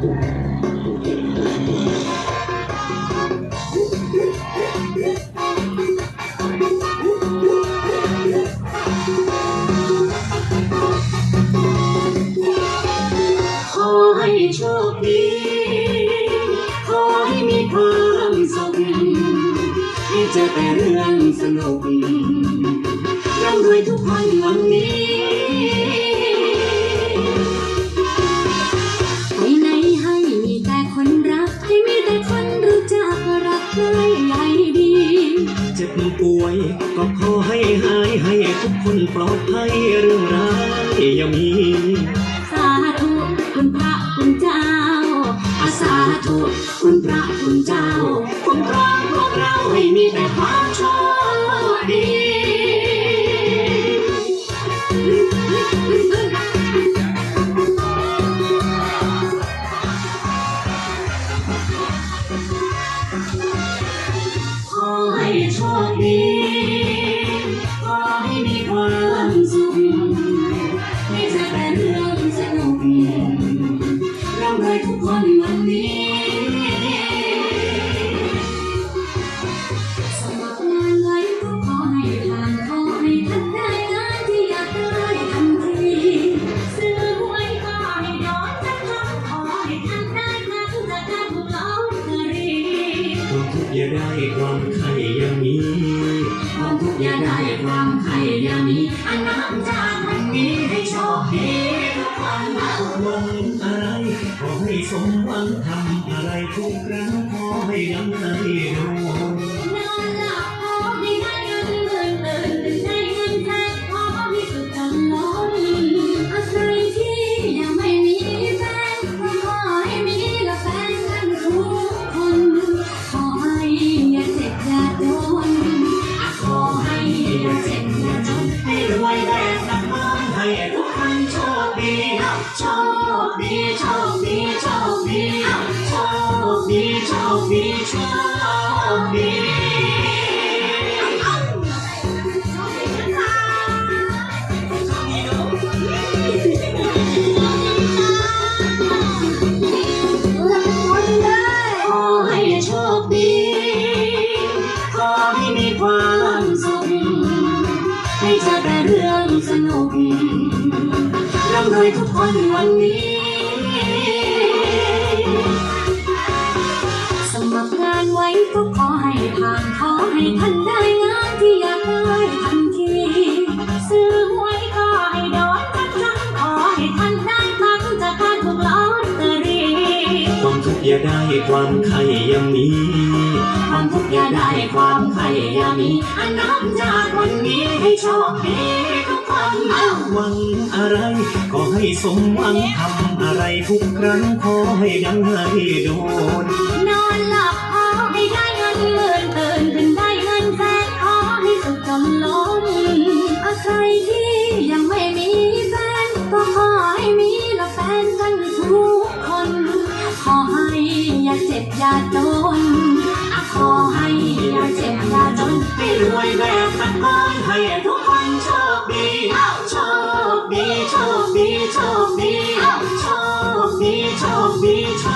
ขอให้โชคดี ขอให้มีความสุขให้เจอแต่เรื่องสนุกร่ำรวยทุกคน ป่วย ก็ขอให้หายให้ทุกคนปลอดภัยเรื่องร้ายอย่ามี สาธุคุณพระคุณเจ้าอาสาธุคุณพระคุณเจ้าคุ้มครองพวกเราให้มีแต่ความโชค อย่าได้ความไข่อย่ามีความทุกข์อย่าได้ความใครอย่ามีอันน้ำจากวันนี้ให้โชคดีทุกวันเอาหวังอะไรขอให้สมหวังทำอะไรทุกครั้งขอให้ดังใจโโชคดีโชคดีโชคดีโชคดีโชคดีโชคดีขอให้โชคดีขอให้มีความสุขให้เจอแต่เรื่องสนุก ร่ำรวยทุกคนวันนี้ สมัครงานไว้ก็ขอให้ผ่านขอให้ท่านได้งานที่อยากได้ทันที ซื้อหวยก็ให้โดนสักครั้งขอให้ท่านได้ตังค์จากการถูกลอตเตอรี่ความทุกข์อย่าได้ความไข่อย่ามี ความทุกข์อย่าได้ความใครอย่ามีอันน้ำจากวันนี้ให้โชคดีทุกคนเอา หวังอะไรขอให้สมหวังทำอะไรทุกครั้งขอให้ดังให้โดน นอนหลับพอให้ได้เงินหมื่นตื่นขึ้นได้เงินแสนขอให้สุขจนล้นใครที่ยังไม่มีแฟนก็ขอให้มีและแฟนกันทุกคน ขอให้อย่าเจ็บอย่าจนขอให้อย่าเจ็บอย่าจนให้รวยแบบตะโกนให้ทุกคน me